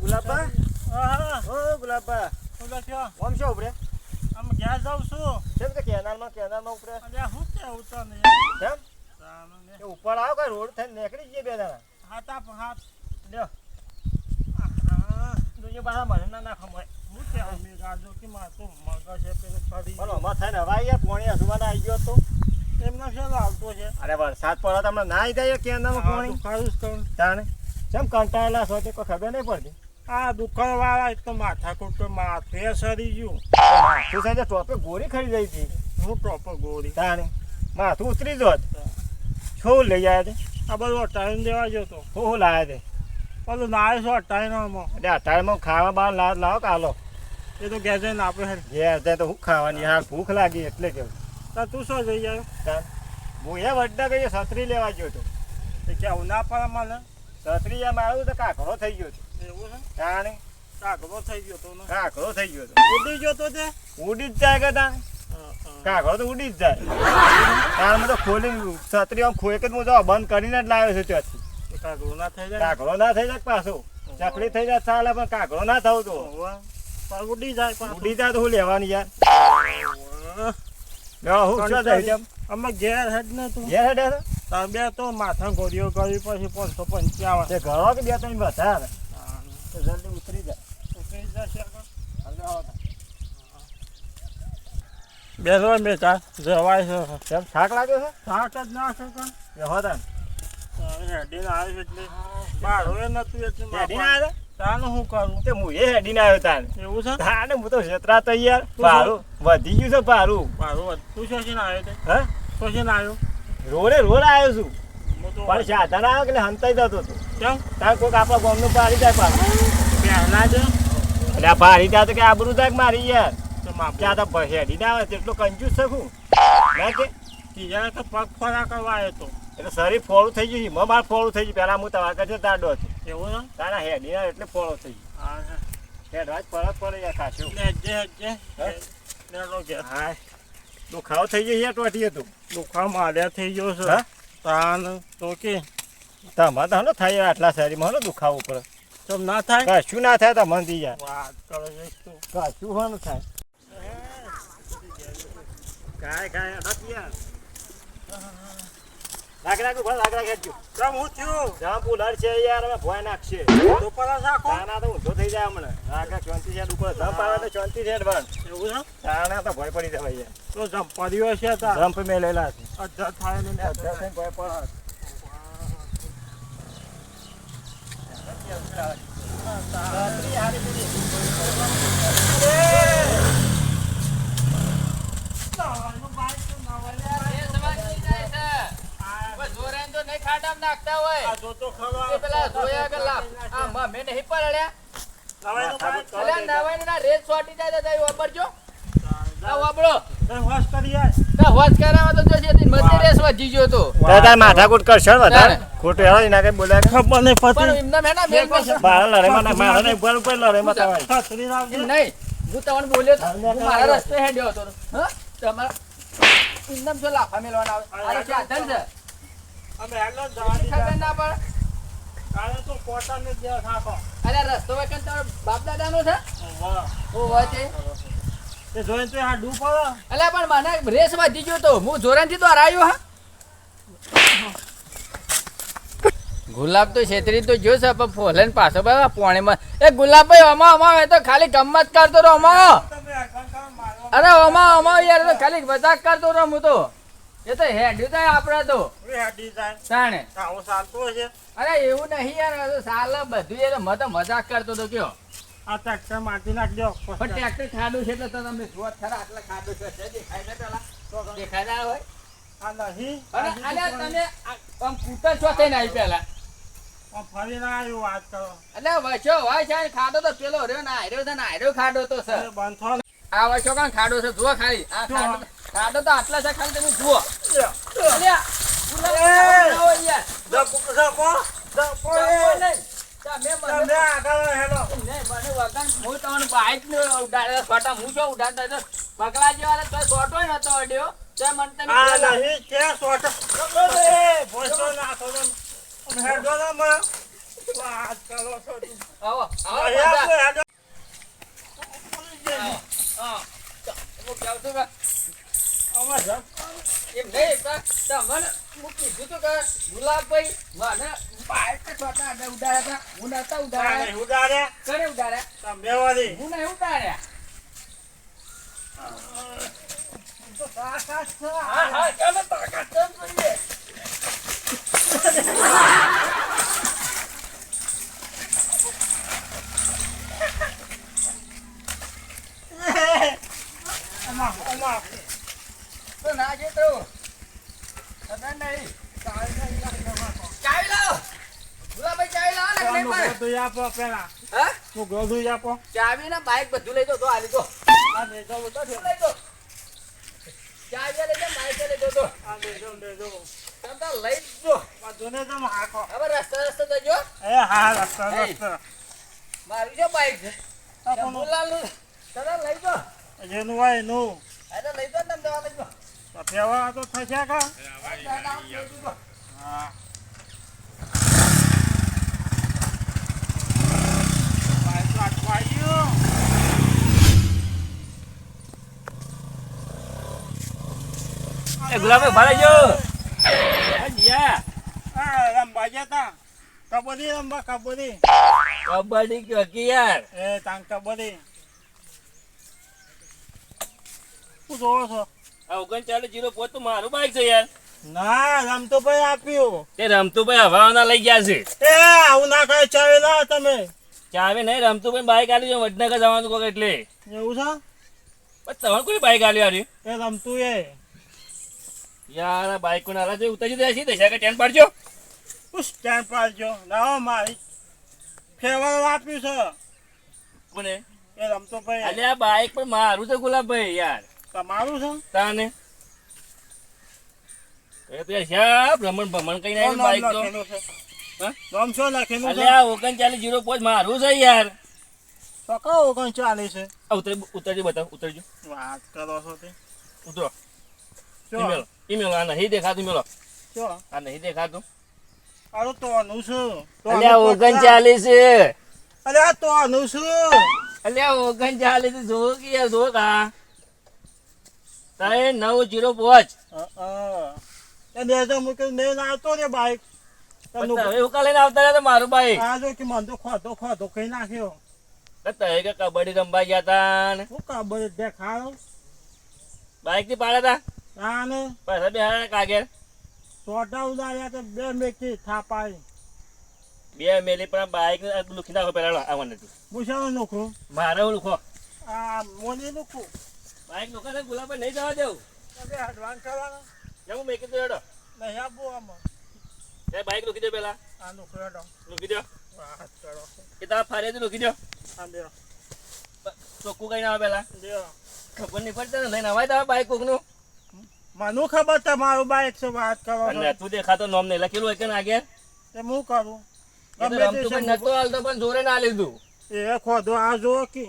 ગુલાબા? ઓ ગુલાબા. શું લખ્યો? ઓમ ઉપરે આમ ગયા જાઉં છું. કેમ કે કેનાલમાં કેનાલમાં ઉપરે અલ્યા, શું કેવું ને કેમ? એ ઉપર આવ કે રોડ થઈ નીકળી જઈએ બે દાડા આપ, હાથ. લ્યો. દુનિયા પાછા મને ના ના મોય. શું કે મેં ગાજો કે માં તો મગજ છે પેલું ફરી બોલો અમાર થઈને હવાઈ યાર પોણી હસુવાના આવી ગયો તો. એમનો શેનો આવતો છે. અરે વરસાદ પડે તમને ના આવી જાય કેનાલમાં પોણી? જ. તાણે. કેમ કંટાળેલા છો તે કોઈ ખબર નહીં પડતી? આ દુકાન વાળા એક તો માથાકૂટ તો માથે સરી ગયું. માથું સાથે ટોપે ગોળી ખરી જઈ હતી? હું ટોપે ગોળી તાણે? માથું ઉતરી જોત શું લઈ આવ્યા તે? આ બધું ટાઈમ દેવા ગયો તો. શું લાવ્યા તે? બધું નાય છો ટાઈમમાં એટલે ખાવા બહાર લાવ લાવો કાલો એ તો ઘેર જઈને આપે હે. ઘેર જાય તો હું ખાવાની? હાર ભૂખ લાગી એટલે કેવું તો તું શું જઈ આવ્યો? તાન હું એ વડડા ગયો છત્રી લેવા ગયો તો. કે કેવું ના? પડે મને એમ આવ્યું તો કાકડો થઈ ગયો તો એવું છે? તાણે કાગડો થઈ ગયો તો ને? કાકડો થઈ ગયો તો ઉડી ગયો તો તે? ઉડી જ જાય કે તાણ કાકડો તો ઉડી જ જાય. તાણ તો ખોલી છત્રી આમ ખોઈ કે જ હું જો બંધ કરીને જ લાવ્યો છું ત્યાંથી. કાગડો ના થઈ જાય? કાકડો ના થઈ જાય પાછો? ચકડી થઈ જાય ચાલે પણ કાકડો ના થવું તો. ઉડી જાય પણ ઉડી જાય તો હું લેવાની યાર? અમે ઘેર હેડ ને તું. ઘેર હેડ છે? બે તો માથા ગોળીઓ કરી પછી પાંચસો પંચાવન. તે ઘરો કે બે ત્રણ વધારે? તો જલ્દી ઉતરી જાય ઉતરી જશે કે? હાલો, આવો તાણ. બેસો બેટા જવાય છે. કેમ થાક લાગ્યો છે? થાક જ ના છે પણ. તાણ. હેડીને આવ્યો એટલે મારો એ નતું એટલે હેડીને આવ્યા? તાનું શું કરું? તે હું એ હેડીને આવ્યો તાણ એવું છે? તાને હું તો છેતરા તો તું ભારું વધી ગયું છે ભારું ભારું તું શું છે ને આવ્યો તે? હે? તો છે ને આવ્યો? રોડે રોડ આવ્યો છું. પણ સાધન આવ્યો એટલે હંતાઈ જતો હતો. તાર કોઈક આપણા ગામનું પાડી જાય પાછું. પહેલા જ? એટલે આ પાડી જાય તો કે આબરું થાય મારી યાર. તો માપ કે આ તો ભ- હેડીને આવે તેટલું કંજૂસ શકું ના કે? તીજા તો પગ ફરા કરવા આવ્યો તો. એટલે શરીર ફોળું થઈ ગયું હિમો માર ફોળું થઈ ગયું. પહેલા હું તમારા કરશે દાડો હતો એવું તારા હેડી ના એટલે ફોળો થઈ ગયું. હેડવા જ ફરક પડે યાર હેજે હે? હા દુખાવો થઈ ગયો યાર ટોટી હતું દુખા માર્યા થઈ ગયો છે. તાન તો કે તમારે તો હલો થાય આટલા શરીરમાં હલો દુખાવો ઉપર. તમ ના થાય? કશું ના થાય તમને દી યાર વાત કરો છે કશું હોનું થાય. કાય કાય યાર રાખ રાખ ઊભા રાખ રાખ હેડજો. કેમ હું થયું? જ્યાં પુલર છે યાર અમે ભોય નાખશે. દુપરા રાખો તાના તો ઊંધો થઈ જાય હમણાં. રાખ રાખ શાંતિ છે ઉપર તો શાંતિ છે એવું છે? તાના તો ભય પડી જવાય યાર. તો છે તાર. જમ્પ મેલેલા છે. થાય ને ભય પડે હારી પડી. આ જો તો ખરો. પેલા જોયા પેલા આ મમ્મી નહીં પડ્યા અલ્યા નવાઈ ના જાય. તો વાપરજો માથાકૂટ કરશો વધારે? ખોટું કઈ બોલ્યા ખબર નહીં પણ પતી મારા નહીં. બોલ ઉપર લડેમાં તમારી. છત્રી રાખજે. એમ નહીં હું તમને બોલ્યો હું મારા રસ્તે હેડ્યો હતો. હા? તમારા એમને શું લાફા આવે. આ સાધન છે. અમે હેલો જવા દીધા. ના પડે કાલે તો પોતાને જ દેખ આખો. રસ્તો વખત તમારો બાપ દાદાનો છે વાહ. ઓ હોય તે તે જોઈને તો આ ડૂબ પડે. અલ્યા પણ મને રેસ વધી ગયો તો હું જોરાનથી તો હરાયો હા ગુલાબ તો છેતરી તો જો છે પણ ફોલન પાછો બાબા પોણીમાં એ ગુલાબભાઈ અમા અમા એ તો ખાલી ગમત કરતો રહો અમા. અરે અમા અમા યાર તો ખાલી મજાક કરતો રહો હું તો એ તો હેડ્યું થાય આપડે તો. હવે હેડી તાણે. આવું ચાલતું હશે. અરે એવું નહીં યાર તો સાલ બધું એ મત મજાક કરતો તો કયો. આ ટ્રેક્ટર માટી નાખજો. પણ ટ્રેક્ટર ખાડું છે એટલે તો તમને જોત ખરા આટલા ખાડું છે દેખાય ને પેલા? દેખાય ના હોય? આ નહીં. અને તમે આમ કૂટર છો થઈને આવી પેલા? આમ ફરીને આવ્યું વાત કરો. એટલે વચ્ચો હોય છે ખાડો તો પેલો રહ્યો ને આયરો છે ને ખાડો તો બંધ. આ વચ્ચો કાં ખાડો છે? જુઓ ખાલી. આ ખાડો ખાડો તો આટલા છે ખાલી તમે જુઓ ના ને? બગલા જેવા તો છોટો નતો અડ્યો તો મને તમે નહીં કે સોટા. એ, ભોંયસો નાખો તો. હેડો ને મને. વાત કરો છો. આવો આવો હેડો. હા. હું કહું છું કે on, come on. તા- હું. હું? તમે. હું તાકાત છે. હા, હા. તો ના. તને નહીં. ચાવી લાવો. ગુલાબભાઈ ચાવી લાવો ને પણ. ગોદું આપો પેલા. હા? તું ગોદું આપો. ચાવી ને બાઈક બધું લઈ દો તો આ લીધો આ બધું લઈ દો ચાવી લઈ દો બાઈક લઈ દો તો આ લેજો. તમે લઈ જ દો બધુંને તમે હાંકો. હવે રસ્તા રસ્તા જજો એ હા, રસ્તો. મારી જો બાઈક છે? બોલાલું તને લઈ દો જેનું હોય એનું. અરે લઈ દો તમે દવા લઈ દો તો ફેવા તો થશે કા? હા. એ ગુલાબે ભારે જો રમવા જતા. કબડ્ડી રમવા, કબડ્ડી. કબડ્ડી કે યાર એ તાંગ કબડ્ડી. શું જોવો છો? આ ઓગણચાલીસ જીરો પોત તો મારું બાઈક છે યાર. ના રમતો ભાઈ આપ્યું. તે રમતુભાઈ હવાના લઈ ગયા છે. એ આવું ના ચાવે ના તમે. ચાવે નહીં રમતુભાઈ બાઈક આલ્યું વડનગર જવાનું કોક એટલે. એવું છે? પણ તમારે કોઈ બાઈક આલ્યું યાર એ રમતું એ. યાર આ બાઈક કોને આલા છે ઉતરી છે દશા કે ટેન પાડજો. સ્ટેન્ડ પાડજો. લાવો મારી. ફેવર આપ્યું છે. કોને? એ રમતો ભાઈ અલે આ બાઈક પણ મારું છે ગુલાબભાઈ યાર. તમારું છે? તાને? એ તો શા ભ્રમણ ભ્રમણ કઈ કોણ બાઈક તો. નામ શું લખેલું છે? આ ઓગણચાલીસ જીરો પોચ મારું છે યાર. સકા ઓગણ ચાલીસ છે? આ ઉતરજો બતાવ ઉતરજો. વાત કરો છો તે. ઉતરો. ઈમેલ ઈમેલ આ નહીં દેખાતું મેલો આ નહીં દેખાતું. અરે તો આનું છે અલ્યા. ઓગણચાલીસ અલ્યા ઓગણચાલીસ જો કે જો કા તારે નવ જીરો પાંચ. અ, અ. એ બે હજાર મૂકી લઈને આવતો રે બાઈક તો મારું ભાઈ આ જો કે મને તો ખોટો ખોટો કઈ નાખ્યો. તમે કબડ્ડી રમવા ગયા તા ને? દેખાડો. બાઈકથી પાડ્યા તા? બે હારા કાગેર? સોટા ઉડાડ્યા તો બે મેકી થાપાઈ. બે મેલી પણ બાઈક લુખી નાખો પેલા આવવાનું નથી મારે લુખો આ મોની નોખું બાઈક લુખા તો ગુલાબ નહીં જવા દેવું. તમે એડવાન્સ કરવાનો જમું હું મેકી દો હેડો? નહીં આપો આમાં. એ બાઈક રોકી દો પેલા. આ નોખું હેડો. રોકી દો. વાત કરો. એ તારા ફારે રોકી દો. હા દે. ચોખ્ખું કઈ ના આવે પેલા. ખબર નહીં પડતી નહીં નવાય તારા બાઈક કોકનું. મને ખબર તમારું બાઈક છે વાત કરો. તું દેખાતો નોમ નહીં લખેલું હોય કે ના આગળ? તે હું કરું? ગમે તે નતો હાલતો પણ જોરે ના લીધું. એ ખોદો આ જો કે.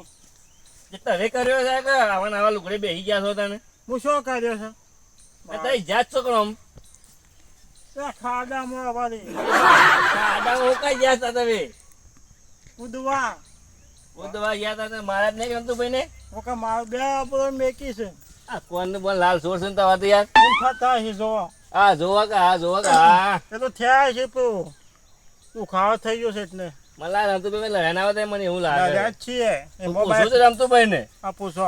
તમે કર્યો છે કે આવા નવા લુગડે બેસી ગયા છો તને હું શું કર્યો છે? તારી જાત છો કરો ખાડામાં આવવાની આડા ઓકાઈ ગયા હતા તમે? ઉદવા ઉદવા ગયા હતા તમે? મારા જ નહીં ગમતું ભાઈ ને હું કે મારું બે આપણો મેકી છે. આ કોણ બોલ લાલ સોર છે ને તમારે તો યાર? હું થતા છે જો આ જોવા કે આ જોવા કે હા. એ તો થયા છે તો તું ખાવા થઈ ગયો છે એટલે. મને લાગે રમતું ભાઈ લહેન આવે તો મને એવું લાગે. છીએ. પૂછું છે રમતું ભાઈ ને આ પૂછો.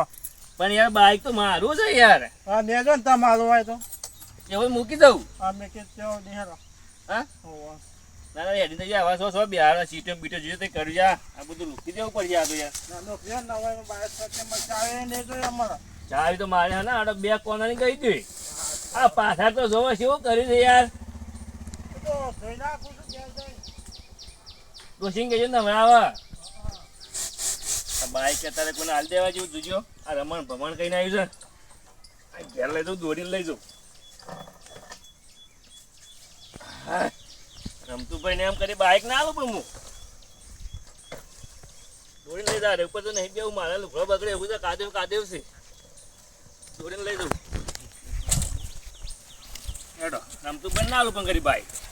પણ યાર બાઈક તો મારું છે યાર. આ લેજો ને તમારું હોય તો. એવું મૂકી દઉં. આ મેં કે નિહાળો હા. ના ના હેડી થઈ આવા સો સો બિહાર સીટો બીટો જોઈએ તે કરી જા. આ બધું લૂકી દેવું પડી જાતો યાર. ના ને ચાવી તો મારે હા આડો બે કોનાની ગઈ હતી. આ પાછા તો જોવો શું કર્યું છે યાર. તો ધોઈ નાખું છું ડોસિંગ કહેજો ને હમણાં આવે. બાઈક અત્યારે કોને હાલ દેવા જેવું જોજો. આ રમણ ભમણ કહીને આવ્યું છે. ઘેર લઈ જાઉં દોડીને લઈ જાઉં. હા. રમતું ભાઈ ને એમ કરી, બાઈક ના આવું પણ દોડીને લઈ જા, ઉપર તો નહીં બેવું મારા લુકડો બગડે એવું તો કાદેવ કાદેવ છે. દોડીને લઈ જાઉં. હેડો ભાઈ ના આવું પણ કરી બાઈક.